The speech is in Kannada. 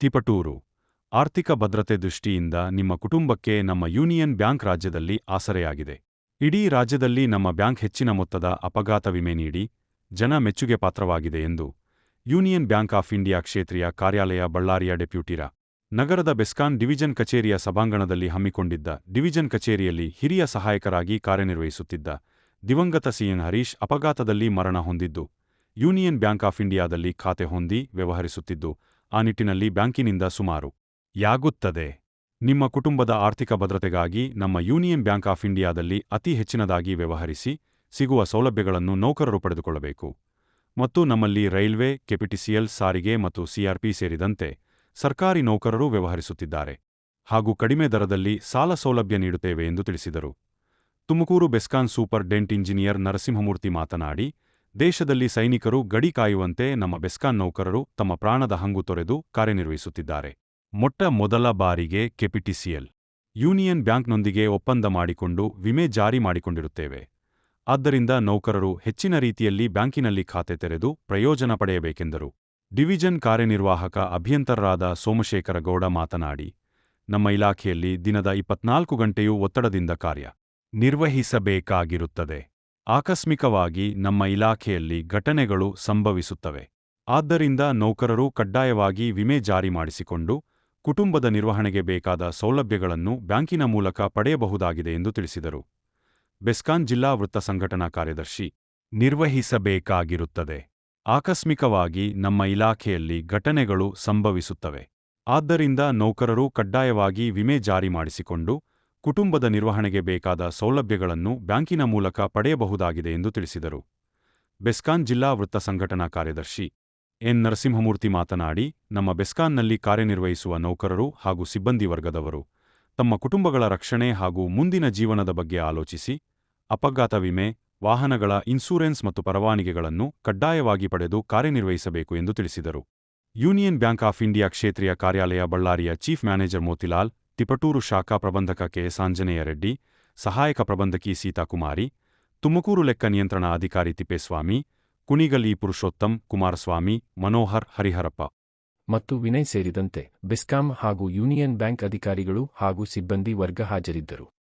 ತಿಪಟೂರು. ಆರ್ಥಿಕ ಭದ್ರತೆ ದೃಷ್ಟಿಯಿಂದ ನಿಮ್ಮ ಕುಟುಂಬಕ್ಕೆ ನಮ್ಮ ಯೂನಿಯನ್ ಬ್ಯಾಂಕ್ ರಾಜ್ಯದಲ್ಲಿ ಆಸರೆಯಾಗಿದೆ. ಇಡೀ ರಾಜ್ಯದಲ್ಲಿ ನಮ್ಮ ಬ್ಯಾಂಕ್ ಹೆಚ್ಚಿನ ಮೊತ್ತದ ಅಪಘಾತ ವಿಮೆ ನೀಡಿ, ಜನ ಮೆಚ್ಚುಗೆ ಪಾತ್ರವಾಗಿದೆ ಎಂದು ಯೂನಿಯನ್ ಬ್ಯಾಂಕ್ ಆಫ್ ಇಂಡಿಯಾ ಕ್ಷೇತ್ರೀಯ ಕಾರ್ಯಾಲಯ ಬಳ್ಳಾರಿಯ ಡೆಪ್ಯೂಟಿರ ನಗರದ ಬೆಸ್ಕಾನ್ ಡಿವಿಜನ್ ಕಚೇರಿಯ ಸಭಾಂಗಣದಲ್ಲಿ ಹಮ್ಮಿಕೊಂಡಿದ್ದ ಡಿವಿಜನ್ ಕಚೇರಿಯಲ್ಲಿ ಹಿರಿಯ ಸಹಾಯಕರಾಗಿ ಕಾರ್ಯನಿರ್ವಹಿಸುತ್ತಿದ್ದ ದಿವಂಗತ ಸಿಎನ್ ಹರೀಶ್ ಅಪಘಾತದಲ್ಲಿ ಮರಣ ಹೊಂದಿದ್ದು, ಯೂನಿಯನ್ ಬ್ಯಾಂಕ್ ಆಫ್ ಇಂಡಿಯಾದಲ್ಲಿ ಖಾತೆ ಹೊಂದಿ ವ್ಯವಹರಿಸುತ್ತಿದ್ದು ಆ ನಿಟ್ಟಿನಲ್ಲಿ ಬ್ಯಾಂಕಿನಿಂದ ಸುಮಾರು ಯಾಗುತ್ತದೆ. ನಿಮ್ಮ ಕುಟುಂಬದ ಆರ್ಥಿಕ ಭದ್ರತೆಗಾಗಿ ನಮ್ಮ ಯೂನಿಯನ್ ಬ್ಯಾಂಕ್ ಆಫ್ ಇಂಡಿಯಾದಲ್ಲಿ ಅತಿ ಹೆಚ್ಚಿನದಾಗಿ ವ್ಯವಹರಿಸಿ ಸಿಗುವ ಸೌಲಭ್ಯಗಳನ್ನು ನೌಕರರು ಪಡೆದುಕೊಳ್ಳಬೇಕು. ಮತ್ತು ನಮ್ಮಲ್ಲಿ ರೈಲ್ವೆ, ಕೆಪಿಟಿಸಿಎಲ್ ಸಾರಿಗೆ ಮತ್ತು ಸಿಆರ್ಪಿ ಸೇರಿದಂತೆ ಸರ್ಕಾರಿ ನೌಕರರು ವ್ಯವಹರಿಸುತ್ತಿದ್ದಾರೆ. ಹಾಗೂ ಕಡಿಮೆ ದರದಲ್ಲಿ ಸಾಲ ಸೌಲಭ್ಯ ನೀಡುತ್ತೇವೆ ಎಂದು ತಿಳಿಸಿದರು. Tumakuru ಬೆಸ್ಕಾನ್ superintendent engineer Narasimhamurthy ಮಾತನಾಡಿ ದೇಶದಲ್ಲಿ ಸೈನಿಕರು ಗಡಿ ಕಾಯುವಂತೆ ನಮ್ಮ ಬೆಸ್ಕಾನ್ ನೌಕರರು ತಮ್ಮ ಪ್ರಾಣದ ಹಂಗು ತೊರೆದು ಕಾರ್ಯನಿರ್ವಹಿಸುತ್ತಿದ್ದಾರೆ. ಮೊಟ್ಟ ಮೊದಲ ಬಾರಿಗೆ ಕೆಪಿಟಿಸಿಎಲ್ ಯೂನಿಯನ್ ಬ್ಯಾಂಕ್ನೊಂದಿಗೆ ಒಪ್ಪಂದ ಮಾಡಿಕೊಂಡು ವಿಮೆ ಜಾರಿ ಮಾಡಿಕೊಂಡಿರುತ್ತೇವೆ. ಆದ್ದರಿಂದ ನೌಕರರು ಹೆಚ್ಚಿನ ರೀತಿಯಲ್ಲಿ ಬ್ಯಾಂಕಿನಲ್ಲಿ ಖಾತೆ ತೆರೆದು ಪ್ರಯೋಜನ ಪಡೆಯಬೇಕೆಂದರು. ಡಿವಿಜನ್ ಕಾರ್ಯನಿರ್ವಾಹಕ ಅಭಿಯಂತರರಾದ ಸೋಮಶೇಖರ ಗೌಡ ಮಾತನಾಡಿ, ನಮ್ಮ ಇಲಾಖೆಯಲ್ಲಿ ದಿನದ ಇಪ್ಪತ್ನಾಲ್ಕು ಗಂಟೆಯೂ ಒತ್ತಡದಿಂದ ಕಾರ್ಯ ನಿರ್ವಹಿಸಬೇಕಾಗಿರುತ್ತದೆ. ಆಕಸ್ಮಿಕವಾಗಿ ನಮ್ಮ ಇಲಾಖೆಯಲ್ಲಿ ಘಟನೆಗಳು ಸಂಭವಿಸುತ್ತವೆ. ಆದ್ದರಿಂದ ನೌಕರರು ಕಡ್ಡಾಯವಾಗಿ ವಿಮೆ ಜಾರಿ ಮಾಡಿಸಿಕೊಂಡು ಕುಟುಂಬದ ನಿರ್ವಹಣೆಗೆ ಬೇಕಾದ ಸೌಲಭ್ಯಗಳನ್ನು ಬ್ಯಾಂಕಿನ ಮೂಲಕ ಪಡೆಯಬಹುದಾಗಿದೆ ಎಂದು ತಿಳಿಸಿದರು. ಬೆಸ್ಕಾನ್ ಜಿಲ್ಲಾ ವೃತ್ತ ಸಂಘಟನಾ ಕಾರ್ಯದರ್ಶಿ, ನಿರ್ವಹಿಸಬೇಕಾಗಿರುತ್ತದೆ. ಆಕಸ್ಮಿಕವಾಗಿ ನಮ್ಮ ಇಲಾಖೆಯಲ್ಲಿ ಘಟನೆಗಳು ಸಂಭವಿಸುತ್ತವೆ. ಆದ್ದರಿಂದ ನೌಕರರು ಕಡ್ಡಾಯವಾಗಿ ವಿಮೆ ಜಾರಿ ಮಾಡಿಸಿಕೊಂಡು ಕುಟುಂಬದ ನಿರ್ವಹಣೆಗೆ ಬೇಕಾದ ಸೌಲಭ್ಯಗಳನ್ನು ಬ್ಯಾಂಕಿನ ಮೂಲಕ ಪಡೆಯಬಹುದಾಗಿದೆ ಎಂದು ತಿಳಿಸಿದರು. ಬೆಸ್ಕಾನ್ ಜಿಲ್ಲಾ ವೃತ್ತ ಸಂಘಟನಾ ಕಾರ್ಯದರ್ಶಿ ಎನ್. ನರಸಿಂಹಮೂರ್ತಿ ಮಾತನಾಡಿ, ನಮ್ಮ ಬೆಸ್ಕಾನ್ನಲ್ಲಿ ಕಾರ್ಯನಿರ್ವಹಿಸುವ ನೌಕರರು ಹಾಗೂ ಸಿಬ್ಬಂದಿ ವರ್ಗದವರು ತಮ್ಮ ಕುಟುಂಬಗಳ ರಕ್ಷಣೆ ಹಾಗೂ ಮುಂದಿನ ಜೀವನದ ಬಗ್ಗೆ ಆಲೋಚಿಸಿ, ಅಪಘಾತ ವಿಮೆ, ವಾಹನಗಳ ಇನ್ಸೂರೆನ್ಸ್ ಮತ್ತು ಪರವಾನಿಗೆಗಳನ್ನು ಕಡ್ಡಾಯವಾಗಿ ಪಡೆದು ಕಾರ್ಯನಿರ್ವಹಿಸಬೇಕು ಎಂದು ತಿಳಿಸಿದರು. ಯೂನಿಯನ್ ಬ್ಯಾಂಕ್ ಆಫ್ ಇಂಡಿಯಾ ಕ್ಷೇತ್ರೀಯ ಕಾರ್ಯಾಲಯ ಬಳ್ಳಾರಿಯ ಚೀಫ್ ಮ್ಯಾನೇಜರ್ ಮೋತಿಲಾಲ್ ತಿಪಟೂರು ಶಾಖಾ ಪ್ರಬಂಧಕ ಕೆ ಸಾಂಜನೇಯ ರೆಡ್ಡಿ, ಸಹಾಯಕ ಪ್ರಬಂಧಕಿ ಸೀತಾಕುಮಾರಿ, ತುಮಕೂರು ಲೆಕ್ಕ ನಿಯಂತ್ರಣ ಅಧಿಕಾರಿ ತಿಪ್ಪೇಸ್ವಾಮಿ, ಕುಣಿಗಲ್ ಪುರುಷೋತ್ತಮ್, ಕುಮಾರಸ್ವಾಮಿ, ಮನೋಹರ್ ಹರಿಹರಪ್ಪ. ಮತ್ತು ವಿನಯ್ ಸೇರಿದಂತೆ ಬೆಸ್ಕಾಂ ಹಾಗೂ ಯೂನಿಯನ್ ಬ್ಯಾಂಕ್ ಅಧಿಕಾರಿಗಳು ಹಾಗೂ ಸಿಬ್ಬಂದಿ ವರ್ಗ ಹಾಜರಿದ್ದರು.